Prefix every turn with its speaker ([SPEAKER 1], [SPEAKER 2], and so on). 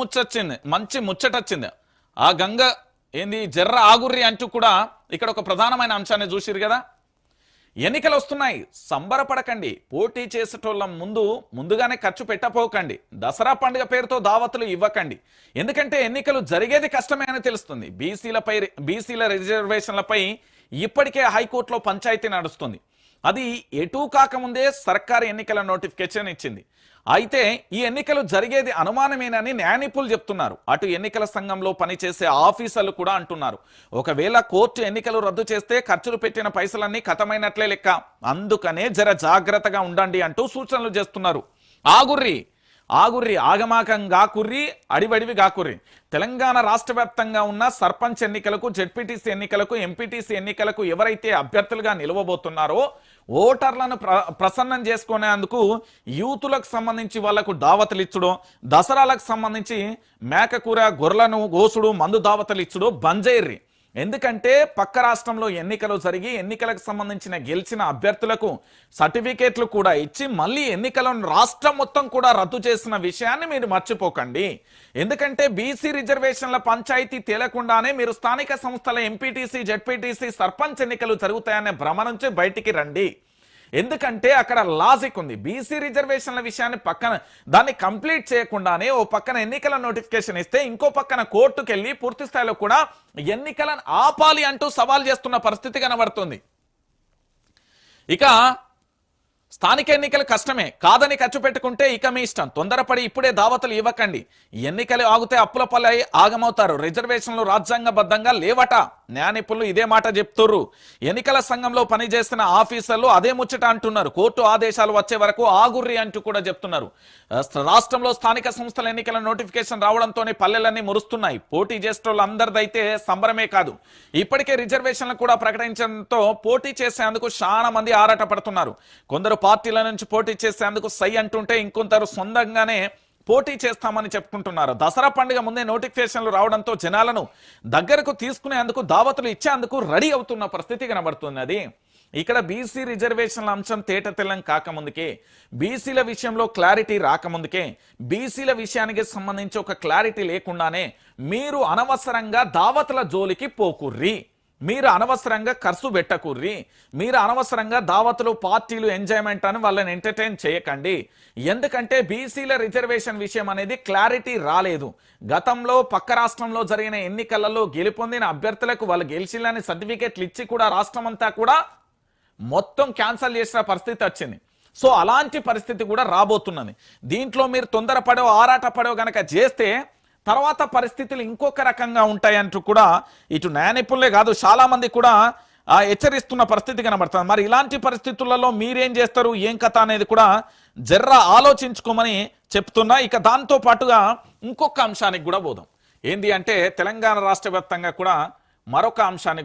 [SPEAKER 1] ముచ్చొచ్చింది మంచి ముచ్చటొచ్చింది. ఆ గంగ ఏంది జర్ర ఆగుర్రి అంటూ కూడా ఇక్కడ ఒక ప్రధానమైన అంశాన్ని చూసిరు కదా. ఎన్నికలు వస్తున్నాయి సంబరపడకండి పోటీ చేసేటోళ్ళ ముందు ముందుగానే ఖర్చు పెట్టపోకండి దసరా పండుగ పేరుతో దావతులు ఇవ్వకండి. ఎందుకంటే ఎన్నికలు జరిగేది కష్టమే అని తెలుస్తుంది. బీసీలపై బీసీల రిజర్వేషన్లపై ఇప్పటికే హైకోర్టులో పంచాయతీ నడుస్తుంది. అది ఎటూ కాకముందే సర్కారు ఎన్నికల నోటిఫికేషన్ ఇచ్చింది. అయితే ఈ ఎన్నికలు జరిగేది అనుమానమేనని న్యాయనిపులు చెప్తున్నారు. అటు ఎన్నికల సంఘంలో పనిచేసే ఆఫీసర్లు కూడా అంటున్నారు. ఒకవేళ కోర్టు ఎన్నికలు రద్దు చేస్తే ఖర్చులు పెట్టిన పైసలన్నీ ఖతమైనట్లే లెక్క. అందుకనే జర జాగ్రత్తగా ఉండండి అంటూ సూచనలు చేస్తున్నారు. ఆగుర్రి ఆగుర్రి ఆగమాకం గాకుర్రి అడివడివి గాకుర్రి తెలంగాణ రాష్ట్ర వ్యాప్తంగా ఉన్న సర్పంచ్ ఎన్నికలకు జెడ్పీటీసీ ఎన్నికలకు ఎంపీటీసీ ఎన్నికలకు ఎవరైతే అభ్యర్థులుగా నిలవబోతున్నారో ఓటర్లను ప్ర ప్రసన్నం చేసుకునేందుకు యూతులకు సంబంధించి వాళ్ళకు దావతలు ఇచ్చుడు దసరాలకు సంబంధించి మేకకూర గొర్రెలను గోసుడు మందు దావతలు ఇచ్చుడు బంజైర్రి. ఎందుకంటే పక్క రాష్ట్రంలో ఎన్నికలు జరిగి ఎన్నికలకు సంబంధించిన గెలిచిన అభ్యర్థులకు సర్టిఫికేట్లు కూడా ఇచ్చి మళ్ళీ ఎన్నికలను రాష్ట్రం మొత్తం కూడా రద్దు చేసిన విషయాన్ని మీరు మర్చిపోకండి. ఎందుకంటే బీసీ రిజర్వేషన్ల పంచాయతీ తేలకుండానే మీరు స్థానిక సంస్థల ఎంపీటీసీ జెడ్పీటీసీ సర్పంచ్ ఎన్నికలు జరుగుతాయనే భ్రమ నుంచి బయటికి రండి. ఎందుకంటే అక్కడ లాజిక్ ఉంది. బీసీ రిజర్వేషన్ల విషయాన్ని పక్కన దాన్ని కంప్లీట్ చేయకుండానే ఓ పక్కన ఎన్నికల నోటిఫికేషన్ ఇస్తే ఇంకో పక్కన కోర్టుకు వెళ్ళి పూర్తి స్థాయిలో కూడా ఎన్నికలను ఆపాలి అంటూ సవాల్ చేస్తున్న పరిస్థితి కనబడుతుంది. ఇక స్థానిక ఎన్నికలు కష్టమే. కాదని ఖర్చు పెట్టుకుంటే ఇక మీ ఇష్టం. తొందరపడి ఇప్పుడే దావతులు ఇవ్వకండి. ఎన్నికలు ఆగితే అప్పుల పల్లై ఆగమవుతారు. రిజర్వేషన్లు రాజ్యాంగబద్ధంగా లేవట. న్యాయ నిపుణులు ఇదే మాట చెప్తుర్రు. ఎన్నికల సంఘంలో పనిచేస్తున్న ఆఫీసర్లు అదే ముచ్చట అంటున్నారు. కోర్టు ఆదేశాలు వచ్చే వరకు ఆగుర్రి అంటూ కూడా చెప్తున్నారు. రాష్ట్రంలో స్థానిక సంస్థల ఎన్నికల నోటిఫికేషన్ రావడంతోనే పల్లెలన్నీ మురుస్తున్నాయి. పోటీ చేసేటోళ్ళందరిదైతే సంబరమే కాదు. ఇప్పటికే రిజర్వేషన్లు కూడా ప్రకటించడంతో పోటీ చేసేందుకు చాలా మంది ఆరాట పడుతున్నారు కొందరు పార్టీల నుంచి పోటీ చేసేందుకు సై అంటుంటే ఇంకొందరు సొంతంగానే పోటీ చేస్తామని చెప్పుకుంటున్నారు. దసరా పండుగ ముందే నోటిఫికేషన్లు రావడంతో జనాలను దగ్గరకు తీసుకునేందుకు దావతులు ఇచ్చేందుకు రెడీ అవుతున్న పరిస్థితి కనబడుతున్నది ఇక్కడ బీసీ రిజర్వేషన్ల అంశం తేట తెల్లం కాకముందుకే బీసీల విషయంలో క్లారిటీ రాకముందుకే బీసీల విషయానికి సంబంధించి ఒక క్లారిటీ లేకుండానే మీరు అనవసరంగా దావతుల జోలికి పోకుర్రి. మీరు అనవసరంగా ఖర్చు పెట్టకూర్రి. మీరు అనవసరంగా దావతులు పార్టీలు ఎంజాయ్మెంట్ అని వాళ్ళని ఎంటర్టైన్ చేయకండి. ఎందుకంటే బీసీల రిజర్వేషన్ విషయం అనేది క్లారిటీ రాలేదు. గతంలో పక్క రాష్ట్రంలో జరిగిన ఎన్నికలలో గెలుపొందిన అభ్యర్థులకు వాళ్ళు గెలిచిల్లని సర్టిఫికెట్లు ఇచ్చి కూడా రాష్ట్రమంతా కూడా మొత్తం క్యాన్సల్ చేసిన పరిస్థితి వచ్చింది. సో అలాంటి పరిస్థితి కూడా రాబోతున్నది. దీంట్లో మీరు తొందరపడో ఆరాటపడో గనక చేస్తే తర్వాత పరిస్థితులు ఇంకొక రకంగా ఉంటాయంటూ కూడా ఇటు న్యాయ నిపుణులే కాదు చాలా మంది కూడా హెచ్చరిస్తున్న పరిస్థితి కనబడుతుంది. మరి ఇలాంటి పరిస్థితులలో మీరేం చేస్తారు? ఏం కథ అనేది కూడా జర్ర ఆలోచించుకోమని చెప్తున్నా. ఇక దాంతో పాటుగా ఇంకొక అంశానికి కూడా పోదాం ఏంది అంటే తెలంగాణ రాష్ట్ర వ్యాప్తంగా కూడా మరొక అంశాన్ని కూడా